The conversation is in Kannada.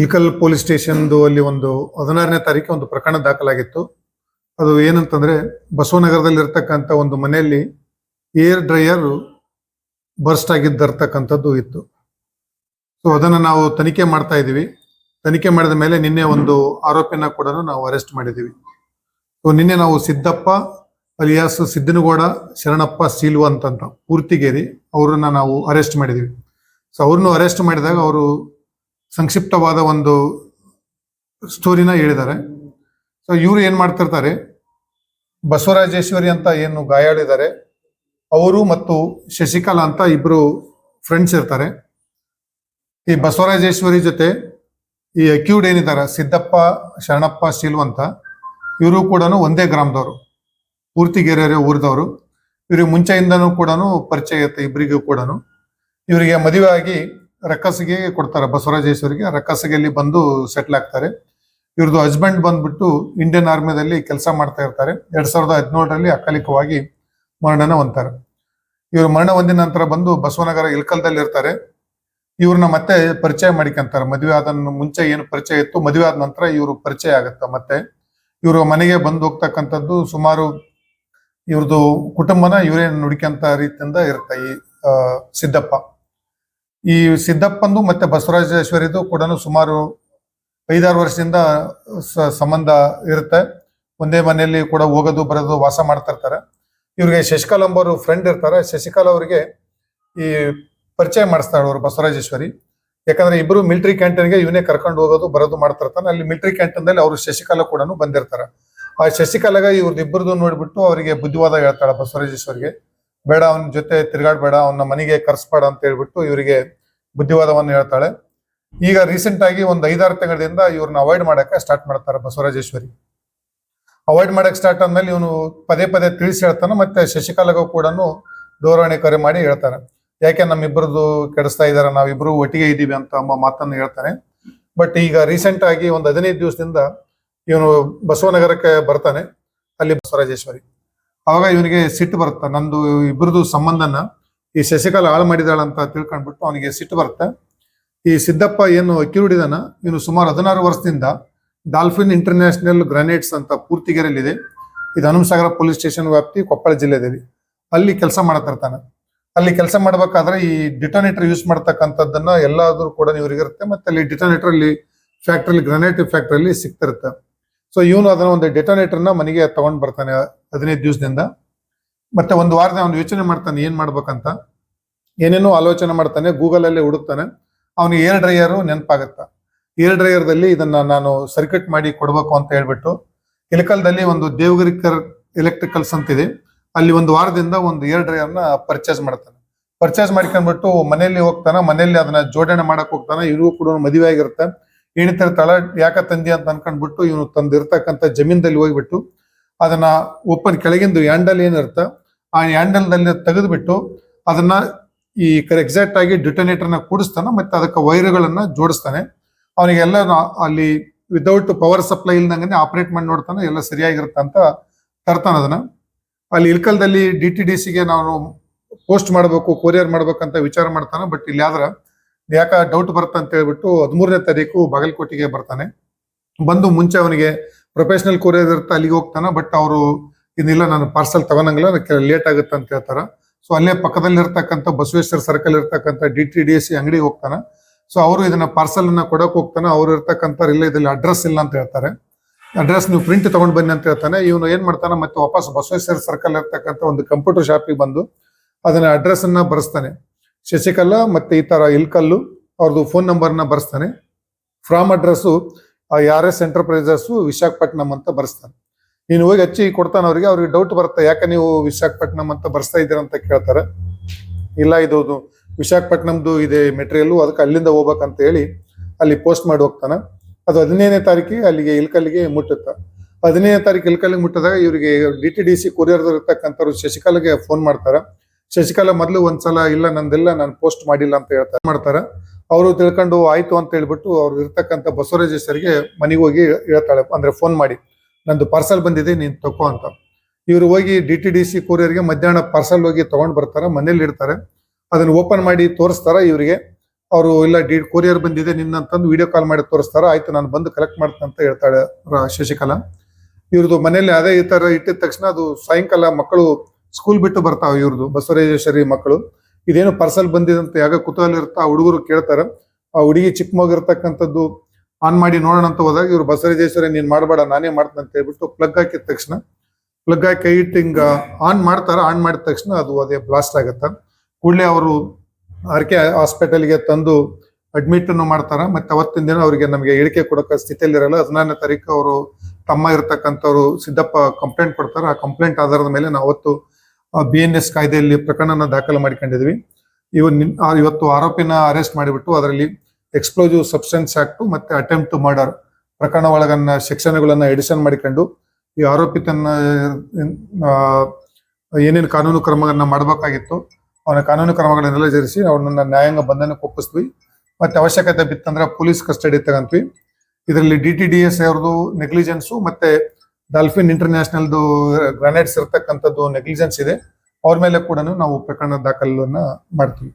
ಇಲ್ಕಲ್ ಪೊಲೀಸ್ ಸ್ಟೇಷನ್ದು ಅಲ್ಲಿ ಒಂದು ಹದಿನಾರನೇ ತಾರೀಕು ಒಂದು ಪ್ರಕರಣ ದಾಖಲಾಗಿತ್ತು. ಅದು ಏನಂತಂದ್ರೆ ಬಸವನಗರದಲ್ಲಿ ಇರ್ತಕ್ಕಂಥ ಒಂದು ಮನೆಯಲ್ಲಿ ಏರ್ ಡ್ರೈಯರ್ ಬರ್ಸ್ಟ್ ಆಗಿದ್ದರ್ತಕ್ಕಂಥದ್ದು ಇತ್ತು. ಸೊ ಅದನ್ನು ನಾವು ತನಿಖೆ ಮಾಡ್ತಾ ಇದ್ದೀವಿ. ತನಿಖೆ ಮಾಡಿದ ಮೇಲೆ ನಿನ್ನೆ ಒಂದು ಆರೋಪಿನ ಕೂಡ ನಾವು ಅರೆಸ್ಟ್ ಮಾಡಿದ್ದೀವಿ. ಸೊ ನಿನ್ನೆ ನಾವು ಸಿದ್ದಪ್ಪ ಅಲಿಯಾಸ್ ಸಿದ್ದನಗೌಡ ಶರಣಪ್ಪ ಸೀಲ್ವ ಅಂತಂತ ಪೂರ್ತಿಗೇರಿ ಅವ್ರನ್ನ ನಾವು ಅರೆಸ್ಟ್ ಮಾಡಿದ್ದೀವಿ. ಸೊ ಅವ್ರನ್ನು ಅರೆಸ್ಟ್ ಮಾಡಿದಾಗ ಅವರು ಸಂಕ್ಷಿಪ್ತವಾದ ಒಂದು ಸ್ಟೋರಿನ ಹೇಳಿದ್ದಾರೆ. ಸೊ ಇವರು ಏನು ಮಾಡ್ತಿರ್ತಾರೆ? ಬಸವರಾಜೇಶ್ವರಿ ಅಂತ ಏನು ಗಾಯಾಳಿದ್ದಾರೆ ಅವರು ಮತ್ತು ಶಶಿಕಲಾ ಅಂತ ಇಬ್ಬರು ಫ್ರೆಂಡ್ಸ್ ಇರ್ತಾರೆ. ಈ ಬಸವರಾಜೇಶ್ವರಿ ಜೊತೆ ಈ ಅಕ್ಯೂಡ್ ಏನಿದ್ದಾರೆ? ಸಿದ್ದಪ್ಪ, ಶರಣಪ್ಪ, ಶಿಲ್ವ ಅಂತ ಇವರು ಕೂಡ ಒಂದೇ ಗ್ರಾಮದವರು. ಪೂರ್ತಿಗೆರೆ ಊರದವರು. ಇವ್ರಿಗೆ ಮುಂಚೆಯಿಂದನೂ ಕೂಡ ಪರಿಚಯ ಇರುತ್ತೆ ಇಬ್ಬರಿಗೂ ಕೂಡ ಇವರಿಗೆ ಮದುವೆ ಆಗಿ ರಕ್ಕಸಿಗೆ ಕೊಡ್ತಾರೆ, ಬಸವರಾಜೇಶ್ವರಿಗೆ ರಕ್ಕಸಿಗೆಯಲ್ಲಿ ಬಂದು ಸೆಟ್ಲ್ ಆಗ್ತಾರೆ. ಇವ್ರದ್ದು ಹಸ್ಬೆಂಡ್ ಬಂದ್ಬಿಟ್ಟು ಇಂಡಿಯನ್ ಆರ್ಮಿದಲ್ಲಿ ಕೆಲಸ ಮಾಡ್ತಾ ಇರ್ತಾರೆ. ಎರಡ್ ಸಾವಿರದ ಹದಿನೇಳರಲ್ಲಿ ಅಕಾಲಿಕವಾಗಿ ಮರಣನ ಹೊಂತಾರೆ ಇವರು ಮರಣ ಹೊಂದಿದ ನಂತರ ಬಂದು ಬಸವನಗರ ಇಲ್ಕಲ್ದಲ್ಲಿ ಇರ್ತಾರೆ. ಇವ್ರನ್ನ ಮತ್ತೆ ಪರಿಚಯ ಮಾಡಿಕೊಂತಾರೆ. ಮದುವೆ ಆದ ಮುಂಚೆ ಏನು ಪರಿಚಯ ಇತ್ತು, ಮದುವೆ ಆದ ನಂತರ ಇವರು ಪರಿಚಯ ಆಗುತ್ತೆ ಮತ್ತೆ. ಇವರು ಮನೆಗೆ ಬಂದು ಹೋಗ್ತಕ್ಕಂಥದ್ದು ಸುಮಾರು ಇವ್ರದ್ದು ಕುಟುಂಬನ ಇವರೇ ನುಡಿಕೊಂತ ರೀತಿಯಿಂದ ಇರುತ್ತೆ ಈ ಸಿದ್ದಪ್ಪ. ಈ ಸಿದ್ದಪ್ಪಂದು ಮತ್ತೆ ಬಸವರಾಜೇಶ್ವರಿದು ಕೂಡ ಸುಮಾರು ಐದಾರು ವರ್ಷದಿಂದ ಸಂಬಂಧ ಇರುತ್ತೆ. ಒಂದೇ ಮನೆಯಲ್ಲಿ ಕೂಡ ಹೋಗೋದು, ಬರೋದು, ವಾಸ ಮಾಡ್ತಾ ಇರ್ತಾರೆ. ಇವ್ರಿಗೆ ಶಶಿಕಲಾ ಎಂಬವರು ಫ್ರೆಂಡ್ ಇರ್ತಾರೆ. ಶಶಿಕಲಾ ಅವರಿಗೆ ಈ ಪರಿಚಯ ಮಾಡಿಸ್ತಾಳೆ ಅವರು ಬಸವರಾಜೇಶ್ವರಿ. ಯಾಕಂದ್ರೆ ಇಬ್ರು ಮಿಲಿಟರಿ ಕ್ಯಾಂಟೀನ್ಗೆ ಇವನೇ ಕರ್ಕೊಂಡು ಹೋಗೋದು, ಬರೋದು ಮಾಡ್ತಿರ್ತಾನೆ ಅಲ್ಲಿ ಮಿಲಿಟರಿ ಕ್ಯಾಂಟೀನ್ದಲ್ಲಿ ಅವರು ಶಶಿಕಾಲ ಕೂಡ ಬಂದಿರ್ತಾರೆ. ಆ ಶಶಿಕಲಾಗ ಇವ್ರದ್ದು ಇಬ್ಬರದು ನೋಡ್ಬಿಟ್ಟು ಅವರಿಗೆ ಬುದ್ಧಿವಾದ ಹೇಳ್ತಾಳೆ ಬಸವರಾಜೇಶ್ವರಿಗೆ. ಬೇಡ, ಅವನ ಜೊತೆ ತಿರುಗಾಡ್ಬೇಡ, ಅವನ ಮನೆಗೆ ಕರ್ಸ್ಬೇಡ ಅಂತ ಹೇಳ್ಬಿಟ್ಟು ಇವರಿಗೆ ಬುದ್ಧಿವಾದವನ್ನು ಹೇಳ್ತಾಳೆ. ಈಗ ರೀಸೆಂಟ್ ಆಗಿ ಒಂದು ಐದಾರು ತಿಂಗಳಿಂದ ಇವ್ರನ್ನ ಅವಾಯ್ಡ್ ಮಾಡಕ್ಕೆ ಸ್ಟಾರ್ಟ್ ಮಾಡ್ತಾರೆ ಬಸವರಾಜೇಶ್ವರಿ. ಅವಾಯ್ಡ್ ಮಾಡಕ್ ಸ್ಟಾರ್ಟ್ ಆದ್ಮೇಲೆ ಇವನು ಪದೇ ಪದೇ ತಿಳಿಸಿ ಹೇಳ್ತಾನೆ, ಮತ್ತೆ ಶಶಿಕಲಾಗೂ ಕೂಡ ದೂರವಾಣಿ ಕರೆ ಮಾಡಿ ಹೇಳ್ತಾನೆ. ಯಾಕೆ ನಮ್ಮಿಬ್ಬರದು ಕೆಡಿಸ್ತಾ ಇದಾರೆ, ನಾವಿಬ್ರು ಒಟ್ಟಿಗೆ ಇದ್ದೀವಿ ಅಂತ ಅಮ್ಮ ಮಾತನ್ನು ಹೇಳ್ತಾನೆ. ಬಟ್ ಈಗ ರೀಸೆಂಟ್ ಆಗಿ ಒಂದು ಹದಿನೈದು ದಿವಸದಿಂದ ಇವನು ಬಸವನಗರಕ್ಕೆ ಬರ್ತಾನೆ, ಅಲ್ಲಿ ಬಸವರಾಜೇಶ್ವರಿ. ಅವಾಗ ಇವನಿಗೆ ಸಿಟ್ಟು ಬರುತ್ತೆ. ನಂದು ಇಬ್ಬರದು ಸಂಬಂಧನ ಈ ಶಶಿಕಲಾ ಹಾಳು ಮಾಡಿದಾಳ ಅಂತ ತಿಳ್ಕೊಂಡ್ಬಿಟ್ಟು ಅವನಿಗೆ ಸಿಟ್ಟು ಬರುತ್ತೆ. ಈ ಸಿದ್ದಪ್ಪ ಏನು ಅಕ್ಯೂರ್ಡ್ ಇವನು ಸುಮಾರು ಹದಿನಾರು ವರ್ಷದಿಂದ ಡಾಲ್ಫಿನ್ ಇಂಟರ್ನ್ಯಾಷನಲ್ ಗ್ರಾನೇಟ್ಸ್ ಅಂತ ಪೂರ್ತಿಗೆರೆಯಲ್ಲಿದೆ. ಇದು ಹನುಮಸಾಗರ ಪೊಲೀಸ್ ಸ್ಟೇಷನ್ ವ್ಯಾಪ್ತಿ ಕೊಪ್ಪಳ ಜಿಲ್ಲೆದಲ್ಲಿ ಅಲ್ಲಿ ಕೆಲಸ ಮಾಡ್ತಿರ್ತಾನೆ ಅಲ್ಲಿ ಕೆಲಸ ಮಾಡಬೇಕಾದ್ರೆ ಈ ಡಿಟೋನೇಟರ್ ಯೂಸ್ ಮಾಡ್ತಕ್ಕಂಥದ್ದನ್ನ ಎಲ್ಲಾದ್ರೂ ಕೂಡ ಇವರಿಗಿರುತ್ತೆ. ಮತ್ತೆ ಅಲ್ಲಿ ಡಿಟೋನೇಟರ್ ಅಲ್ಲಿ ಫ್ಯಾಕ್ಟ್ರಿ ಗ್ರಾನೈಟ್ ಫ್ಯಾಕ್ಟ್ರಿಯಲ್ಲಿ ಸಿಗ್ತಿರುತ್ತೆ. ಸೊ ಇವನು ಅದನ್ನ ಒಂದು ಡೆಟೋನೇಟರ್ನ ಮನೆಗೆ ತಗೊಂಡ್ ಬರ್ತಾನೆ ಹದಿನೈದು ದಿವಸದಿಂದ. ಮತ್ತೆ ಒಂದು ವಾರದ ಅವನು ಯೋಚನೆ ಮಾಡ್ತಾನೆ, ಏನ್ ಮಾಡ್ಬೇಕಂತ. ಏನೇನೋ ಆಲೋಚನೆ ಮಾಡ್ತಾನೆ ಗೂಗಲ್ ಅಲ್ಲಿ ಹುಡುಕ್ತಾನೆ. ಅವನಿಗೆ ಏರ್ ಡ್ರೈಯರು ನೆನಪಾಗತ್ತ. ಏರ್ ಡ್ರೈಯರ್ದಲ್ಲಿ ಇದನ್ನ ನಾನು ಸರ್ಕ್ಯೂಟ್ ಮಾಡಿ ಕೊಡಬೇಕು ಅಂತ ಹೇಳ್ಬಿಟ್ಟು ಇಲಕಲ್ದಲ್ಲಿ ಒಂದು ದೇವಗಿರಿಕರ್ ಎಲೆಕ್ಟ್ರಿಕಲ್ಸ್ ಅಂತಿದೆ. ಅಲ್ಲಿ ಒಂದು ವಾರದಿಂದ ಒಂದು ಏರ್ ಡ್ರೈಯರ್ನ ಪರ್ಚೇಸ್ ಮಾಡ್ತಾನೆ. ಪರ್ಚೇಸ್ ಮಾಡ್ಕೊಂಡ್ಬಿಟ್ಟು ಮನೆಯಲ್ಲಿ ಹೋಗ್ತಾನೆ, ಮನೆಯಲ್ಲಿ ಅದನ್ನ ಜೋಡಣೆ ಮಾಡಕ್ ಹೋಗ್ತಾನೆ ಇವರು ಕೂಡ ಮದುವೆ ಆಗಿರುತ್ತೆ. ಏಣಿತಿರ್ತಾಳ ಯಾಕ ತಂದಿ ಅಂತ ಅನ್ಕೊಂಡ್ಬಿಟ್ಟು ಇವನು ತಂದಿರ್ತಕ್ಕಂಥ ಜಮೀನ್ದಲ್ಲಿ ಹೋಗ್ಬಿಟ್ಟು ಅದನ್ನ ಓಪನ್ ಕೆಳಗಿಂದು ಹ್ಯಾಂಡಲ್ ಏನಿರುತ್ತ, ಆ ಹ್ಯಾಂಡಲ್ನಲ್ಲಿ ತೆಗೆದ್ಬಿಟ್ಟು ಅದನ್ನ ಈ ಎಕ್ಸಾಕ್ಟ್ ಆಗಿ ಡಿಟೋನೇಟರ್ನ ಕೂಡಿಸ್ತಾನೆ ಮತ್ತೆ ಅದಕ್ಕೆ ವೈರ್ಗಳನ್ನ ಜೋಡಿಸ್ತಾನೆ. ಅವನಿಗೆಲ್ಲ ಅಲ್ಲಿ ವಿತೌಟ್ ಪವರ್ ಸಪ್ಲೈ ಇಲ್ದಂಗೆ ಆಪರೇಟ್ ಮಾಡಿ ನೋಡ್ತಾನೆ, ಎಲ್ಲ ಸರಿಯಾಗಿರುತ್ತೆ ಅಂತ ತರ್ತಾನೆ ಅದನ್ನ. ಅಲ್ಲಿ ಇಲ್ಕಲ್ದಲ್ಲಿ ಡಿ ಟಿ ಡಿ ಸಿಗೆ ನಾವು ಪೋಸ್ಟ್ ಮಾಡಬೇಕು ಕೊರಿಯರ್ ಮಾಡ್ಬೇಕಂತ ವಿಚಾರ ಮಾಡ್ತಾನೆ ಬಟ್ ಇಲ್ಲಿ ಆದ್ರ ಯಾಕ ಡೌಟ್ ಬರುತ್ತೆ ಅಂತ ಹೇಳ್ಬಿಟ್ಟು ಹದಿಮೂರನೇ ತಾರೀಕು ಬಾಗಲಕೋಟೆಗೆ ಬರ್ತಾನೆ. ಬಂದು ಮುಂಚೆ ಅವನಿಗೆ ಪ್ರೊಫೆಷನಲ್ ಕೊರಿಯರ್ ಇರುತ್ತೆ, ಅಲ್ಲಿಗೆ ಹೋಗ್ತಾನೆ ಬಟ್ ಅವರು ಇನ್ನಿಲ್ಲ, ನಾನು ಪಾರ್ಸಲ್ ತಗೊಳಂಗಿಲ್ಲ ಲೇಟ್ ಆಗುತ್ತೆ ಅಂತ ಹೇಳ್ತಾರ. ಸೊ ಅಲ್ಲೇ ಪಕ್ಕದಲ್ಲಿ ಇರ್ತಕ್ಕಂಥ ಬಸವೇಶ್ವರ ಸರ್ಕಲ್ ಇರ್ತಕ್ಕಂಥ ಡಿ ಟಿ ಡಿ ಸಿ ಅಂಗಡಿಗೆ ಹೋಗ್ತಾನೆ. ಸೊ ಅವರು ಇದನ್ನ ಪಾರ್ಸಲ್ ಅನ್ನ ಕೊಡಕ್ ಹೋಗ್ತಾನೆ. ಅವ್ರು ಇರ್ತಕ್ಕಂಥ ಇಲ್ಲ, ಇದ್ರಲ್ಲಿ ಅಡ್ರೆಸ್ ಇಲ್ಲ ಅಂತ ಹೇಳ್ತಾರೆ. ಅಡ್ರೆಸ್ ನೀವು ಪ್ರಿಂಟ್ ತಗೊಂಡ್ ಬನ್ನಿ ಅಂತ ಹೇಳ್ತಾನೆ. ಇವನು ಏನ್ ಮಾಡ್ತಾನೆ, ಮತ್ತೆ ವಾಪಸ್ ಬಸವೇಶ್ವರ ಸರ್ಕಲ್ ಇರ್ತಕ್ಕಂಥ ಒಂದು ಕಂಪ್ಯೂಟರ್ ಶಾಪಿಗೆ ಬಂದು ಅದನ್ನ ಅಡ್ರೆಸ್ ಅನ್ನ ಬರೆಸ್ತಾನೆ. ಶಶಿಕಲಾ ಮತ್ತೆ ಈ ತರ ಇಲ್ಕಲ್ಲು ಅವ್ರದ್ದು ಫೋನ್ ನಂಬರ್ನ ಬರ್ಸ್ತಾನೆ. From address R S enterprises Visakhapatnam ಅಂತ ಬರ್ಸ್ತಾನೆ. ನೀನು ಹೋಗಿ ಹಚ್ಚಿ ಕೊಡ್ತಾನೆ ಅವರಿಗೆ, ಅವ್ರಿಗೆ ಡೌಟ್ ಬರುತ್ತೆ, ಯಾಕೆ ನೀವು ವಿಶಾಖಪಟ್ಟಣಂ ಅಂತ ಬರ್ಸ್ತಾ ಇದ್ದೀರಾ ಅಂತ ಕೇಳ್ತಾರೆ. ಇಲ್ಲ, ಇದು ವಿಶಾಖಪಟ್ಟಣಂದು ಇದೆ ಮೆಟೀರಿಯಲ್ ಅದಕ್ಕೆ ಅಲ್ಲಿಂದ ಹೋಗ್ಬೇಕಂತ ಹೇಳಿ ಅಲ್ಲಿ ಪೋಸ್ಟ್ ಮಾಡಿ ಹೋಗ್ತಾನೆ. ಅದು ಹದಿನೈದನೇ ತಾರೀಕಿಗೆ ಅಲ್ಲಿಗೆ ಇಲ್ಕಲ್ಲಿಗೆ ಮುಟ್ಟುತ್ತೆ. ಹದಿನೈದನೇ ತಾರೀಕು ಇಲ್ಕಲ್ಲಿಗೆ ಮುಟ್ಟಿದಾಗ ಇವರಿಗೆ D T D C courier ಇರ್ತಕ್ಕಂಥವ್ರು ಶಶಿಕಲಾಗೆ ಫೋನ್ ಮಾಡ್ತಾರೆ. ಶಶಿಕಲಾ ಮೊದಲು ಒಂದ್ಸಲ, ಇಲ್ಲ, ನಂದೆಲ್ಲ ನಾನು ಪೋಸ್ಟ್ ಮಾಡಿಲ್ಲ ಅಂತ ಹೇಳ್ತಾರೆ. ಮಾಡ್ತಾರೆ? ಅವರು ತಿಳ್ಕೊಂಡು, ಆಯ್ತು ಅಂತ ಹೇಳ್ಬಿಟ್ಟು ಅವ್ರು ಇರ್ತಕ್ಕಂಥ ಬಸವರಾಜೇಶ್ವರಿಗೆ ಮನೆಗೆ ಹೋಗಿ ಹೇಳ್ತಾಳೆ, ಅಂದ್ರೆ ಫೋನ್ ಮಾಡಿ, ನಂದು ಪಾರ್ಸಲ್ ಬಂದಿದೆ, ನೀನ್ ತಕೋ ಅಂತ. ಇವ್ರು ಹೋಗಿ ಡಿ ಟಿ ಡಿ ಸಿ ಕೊರಿಯರ್ಗೆ ಮಧ್ಯಾಹ್ನ ಪಾರ್ಸಲ್ ಹೋಗಿ ತಗೊಂಡ್ ಬರ್ತಾರೆ, ಮನೇಲಿ ಇಡ್ತಾರೆ ಅದನ್ನ ಓಪನ್ ಮಾಡಿ ತೋರಿಸ್ತಾರ ಇವರಿಗೆ. ಅವರು, ಇಲ್ಲ, ಡಿ ಕೊರಿಯರ್ ಬಂದಿದೆ ನಿನ್ನಂತಂದು ವಿಡಿಯೋ ಕಾಲ್ ಮಾಡಿ ತೋರಿಸ್ತಾರ, ಆಯ್ತು, ನಾನು ಬಂದು ಕಲೆಕ್ಟ್ ಮಾಡ್ತೀನಿ ಅಂತ ಹೇಳ್ತಾಳೆ ಶಶಿಕಲಾ. ಇವ್ರದ್ದು ಮನೇಲಿ ಅದೇ ಈ ತರ ಇಟ್ಟಿದ ತಕ್ಷಣ ಅದು ಸಾಯಂಕಾಲ ಮಕ್ಕಳು ಸ್ಕೂಲ್ ಬಿಟ್ಟು ಬರ್ತಾವ ಇವ್ರದ್ದು ಬಸವರಾಜೇಶ್ವರಿ ಮಕ್ಕಳು. ಇದೇನು ಪರ್ಸಲ್ ಬಂದಿದಂತ ಯಾಗ ಕುತೂಹಲ ಇರ್ತಾ ಹುಡುಗರು ಕೇಳ್ತಾರ. ಆ ಹುಡುಗಿ ಚಿಕ್ಕ ಮಗು ಇರ್ತಕ್ಕಂಥದ್ದು ಆನ್ ಮಾಡಿ ನೋಡೋಣ ಅಂತ ಹೋದಾಗ ಇವ್ರು ಬಸವರಾಜೇಶ್ವರಿ ನೀನ್ ಮಾಡಬೇಡ, ನಾನೇ ಮಾಡ್ತೀನಿ ಅಂತ ಹೇಳ್ಬಿಟ್ಟು ಪ್ಲಗ್ ಹಾಕಿದ ತಕ್ಷಣ ಪ್ಲಗ್ ಹಾಕಿ ಹಿಂಗ ಆನ್ ಮಾಡ್ತಾರ. ಆನ್ ಮಾಡಿದ ತಕ್ಷಣ ಅದು ಅದೇ ಬ್ಲಾಸ್ಟ್ ಆಗತ್ತ. ಕೂಡಲೇ ಅವರು ಆರ್ ಕೆ ಹಾಸ್ಪಿಟಲ್ಗೆ ತಂದು ಅಡ್ಮಿಟ್ ಅನ್ನು ಮಾಡ್ತಾರ. ಮತ್ತೆ ಅವತ್ತಿನ ದಿನ ಅವರಿಗೆ ನಮಗೆ ಹೇಳಿಕೆ ಕೊಡೋಕೆ ಸ್ಥಿತಿಯಲ್ಲಿ ಇರಲ್ಲ. ಹದಿನಾರನೇ ತಾರೀಕು ಅವರು ತಮ್ಮ ಇರತಕ್ಕಂಥವ್ರು ಸಿದ್ದಪ್ಪ ಕಂಪ್ಲೇಂಟ್ ಕೊಡ್ತಾರೆ. ಆ ಕಂಪ್ಲೇಂಟ್ ಆಧಾರದ ಮೇಲೆ ನಾವು ಅವತ್ತು ಬಿ ಎನ್ ಎಸ್ ಕಾಯ್ದೆಯಲ್ಲಿ ಪ್ರಕರಣ ದಾಖಲು ಮಾಡಿಕೊಂಡಿದ್ವಿ. ಇವನ್ ಇವತ್ತು ಆರೋಪಿನ ಅರೆಸ್ಟ್ ಮಾಡಿಬಿಟ್ಟು ಅದರಲ್ಲಿ ಎಕ್ಸ್ಪ್ಲೋಸಿವ್ ಸಬ್ಸ್ಟೆನ್ಸ್ ಆಕ್ಟ್ ಮತ್ತೆ ಅಟೆಂಪ್ಟ್ ಮರ್ಡರ್ ಪ್ರಕರಣ ಒಳಗನ್ನ ಸೆಕ್ಷನ್ಗಳನ್ನ ಎಡಿಷನ್ ಮಾಡಿಕೊಂಡು ಈ ಆರೋಪಿ ಆ, ಏನೇನು ಕಾನೂನು ಕ್ರಮಗಳನ್ನ ಮಾಡಬೇಕಾಗಿತ್ತು ಅವನ ಕಾನೂನು ಕ್ರಮಗಳನ್ನೆಲ್ಲ ಜರಿಸಿ ಅವನನ್ನ ನ್ಯಾಯಾಂಗ ಬಂಧನಕ್ಕೆ ಒಪ್ಪಿಸ್ತೀವಿ ಮತ್ತೆ ಅವಶ್ಯಕತೆ ಬಿತ್ತಂದ್ರೆ ಪೊಲೀಸ್ ಕಸ್ಟಡಿ ತಗಂತೀವಿ ಇದರಲ್ಲಿ ಡಿ ಟಿ ಡಿ ಎಸ್ ಅವ್ರದ್ದು ನೆಗ್ಲಿಜೆನ್ಸು ಮತ್ತೆ ಡಾಲ್ಫಿನ್ ಇಂಟರ್ನ್ಯಾಷನಲ್ದು ಗ್ರಾನೈಟ್ಸ್ ಇರ್ತಕ್ಕಂಥದ್ದು ನೆಗ್ಲಿಜೆನ್ಸ್ ಇದೆ. ಅವ್ರ ಮೇಲೆ ಕೂಡ ನಾವು ಪ್ರಕರಣ ದಾಖಲನ್ನ ಮಾಡ್ತೀವಿ.